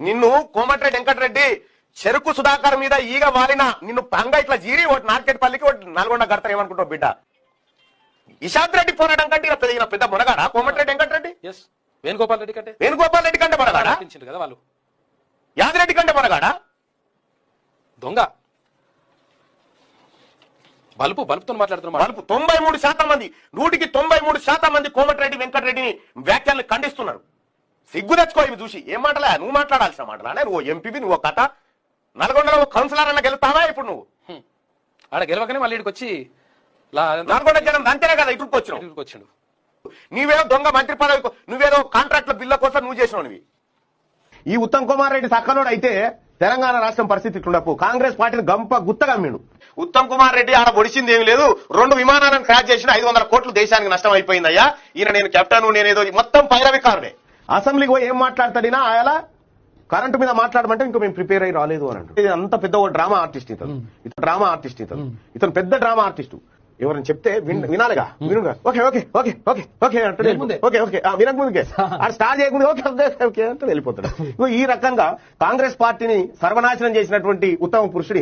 నిన్ను కోమటిరెడ్డి వెంకటరెడ్డి చెరుకు సుధాకర్ మీద ఈగ వాలిన నిన్ను పంగ ఇట్లా జీరి ఒకటి నార్కెట్పల్లికి ఒకటి నల్గొండ గడతారు ఏమనుకుంటావు బిడ్డ? ఇషాంత్ రెడ్డి పోరాటం కంటే ఈయన పెద్ద పెద్ద మునగాడా? కోమటిరెడ్డి వెంకటరెడ్డి? వేణుగోపాల్ రెడ్డి కంటే. వేణుగోపాల్ రెడ్డి కంటే మునగాడా? కదా వాళ్ళు. యాదిరెడ్డి కంటే మునగాడా? దొంగ. బలుపు బలుపుతో మాట్లాడుతున్నా వాళ్ళకు తొంభై మూడు శాతం మంది నూటికి తొంభై మూడు శాతం మంది కోమటిరెడ్డి వెంకటరెడ్డిని వ్యాఖ్యల్ని ఖండిస్తున్నారు. సిగ్గు తెచ్చుకో ఇవి చూసి. ఏం మాటలే? నువ్వు మాట్లాడాల్సిన మాటలా నువ్వు ఎంపీపీ నువ్వు కథ. నల్గొండలో కౌన్సిలర్ అన్న గెలుతావా ఇప్పుడు నువ్వు? ఆడ గెలవగానే మళ్ళీ ఇక్కడికి వచ్చి నల్గొండ జనం అంతేనే కదా ఇటుకు ఇక్కడికి వచ్చిండు నీవేదో దొంగ మంత్రి పదవి నువ్వేదో కాంట్రాక్ట్ల బిల్ల కోసం నువ్వు చేసినావు ఈ ఉత్తమ్ కుమార్ రెడ్డి సక్కనోడు అయితే తెలంగాణ రాష్ట్రం పరిస్థితి ఇట్లుండపు కాంగ్రెస్ పార్టీని గంప గుత్తగమ్మిండు ఉత్తమ్ కుమార్ రెడ్డి ఆడ పొడిచింది ఏమి లేదు. రెండు విమానాలను క్రాష్ చేసిన ఐదు వందల కోట్లు దేశానికి నష్టం అయిపోయిందయ్యా. ఈయన నేను కెప్టెన్ నేనేదో మొత్తం పైరవికారుడే అసెంబ్లీకి పోయి ఏం మాట్లాడతాడినా ఆయన కరెంటు మీద మాట్లాడమంటే ఇంకా మేము ప్రిపేర్ అయ్యి రాలేదు అని అంటే ఇది అంత పెద్ద డ్రామా ఆర్టిస్ట్ ఇతను. ఇతను డ్రామా ఆర్టిస్ట్ ఇతను. ఇతను పెద్ద డ్రామా ఆర్టిస్ట్. ఎవరైనా చెప్తే విన్- వినాలిగా? వినుగా okay okay okay okay okay అంటే. Okay okay. ఆ, వినకముందుకే ఆ స్టార్ట్ చేయకముందు ఓకే ఓకే ఓకే అంటే వెళ్ళిపోతాడు. ఈ రకంగా కాంగ్రెస్ పార్టీని సర్వనాశనం చేసినటువంటి ఉత్తమ పురుషుడు